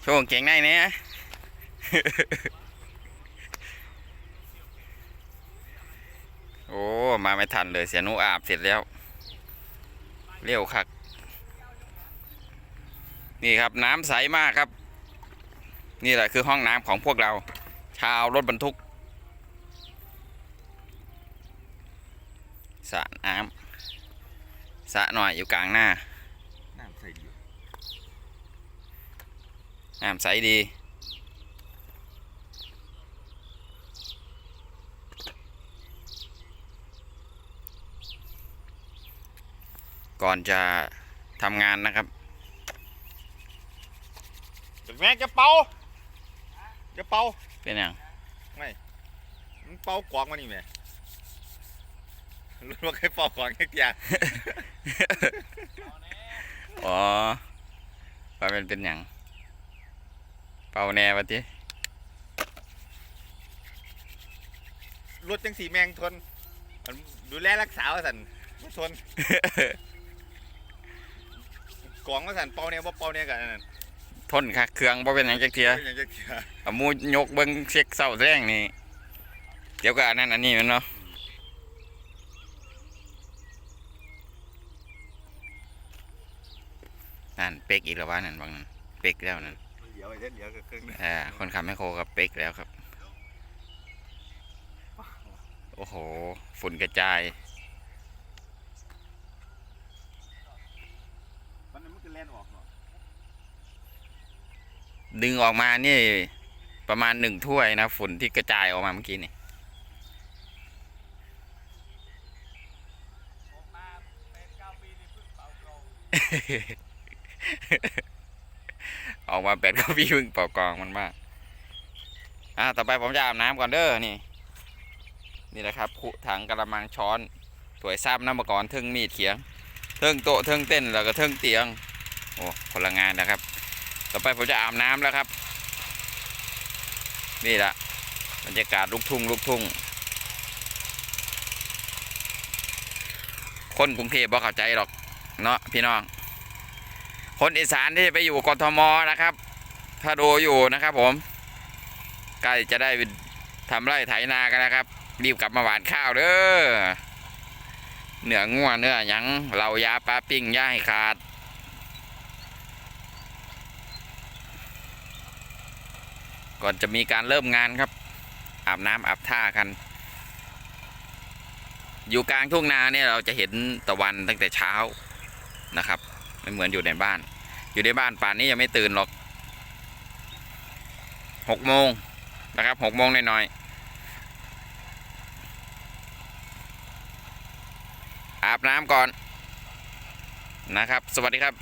โชว์กางเก่งในเนี่ยโอ้ มาไม่ทันเลยเสียหนุอาบเสร็จแล้ว เร็วคัก นี่ครับน้ำใสมากครับ นี่แหละคือห้องน้ำของพวกเรา ชาวรถบรรทุกสระน้ำสระหน่อยอยู่กลางหน้า น้ำใส่ดี น้ำใสดี ก่อนจะทำงานนะครับแม่จะเป่าจะเป่าเป็นอย่างมันเป่ากวางมานี่แม่รู้ว่าเคยเป่ากวางแค่อย่างอ๋อว่าเป็นเป็นอย่าง เป่าแน่ปะทีรถจังสีแมงทนมันดูแลรักษาว่าสันบ่ทนกวางว่าสันเป่าเนี่ยว่าเป่าเนี่ยกันนั่นทนค่ะเครื่องบ่เป็นอย่างจักเทียอย่างจะเชื่อเอาหมูยกเบิ้งเช็คเศร้าแรงนี่เดี๋ยวก็อันนั้นอันนี้แมันเนาะนั่นเป๊กอีกแล้ววะนั่นบางนั่นเป๊กแล้วนั่นเดี๋ยวไอ้เส้นเดี๋ยวก็ครึ่งนึ่งอ่าคนขับไม่โครกับเป๊กแล้วครับ โอ้โห ฝุ่นกระจาย มันมันคือแลนออกเนาะดึงออกมานี่ ประมาณหนึ่งถ้วยนะ ฝุ่นที่กระจายออกมาเมื่อกี้นี่ ออกมาแปดก็พี่พึ่งเป่ากองมันมาก อะต่อไปผมจะอาบน้ำก่อนเด้อนี่ นี่แหละครับคุถังกระมังช้อนถ้วยซ้ำน้ำมะกรเทิงมีดเขียงเทิงโต๊ะเทิงเต้นแล้วก็เทิงเตียง โอ้คนละงงานนะครับ ต่อไปผมจะอาบน้ำแล้วครับ นี่แหละบรรยากาศลูกทุ่งลูกทุ่งคนกรุงเทพบ่เข้าใจหรอกเนาะพี่น้อง คนอีสานที่ไปอยู่กทมนะครับ ถ้าดูอยู่นะครับ ผมใกล้จะได้ทำไร่ไถนากันนะครับ รีบกลับมาหวานข้าวเด้อเนื้องัวเนื้อยังเหล่ายาปลาปิ้งย่าให้ขาดก่อนจะมีการเริ่มงานครับ อาบน้ำอาบท่ากัน อยู่กลางทุ่งนาเนี่ยเราจะเห็นตะวันตั้งแต่เช้านะครับ ไม่เหมือนอยู่ในบ้าน อยู่ในบ้านป่านนี้ยังไม่ตื่นหรอกหกโมงนะครับหกโมงหน่อยๆอาบน้ำก่อนนะครับ สวัสดีครับ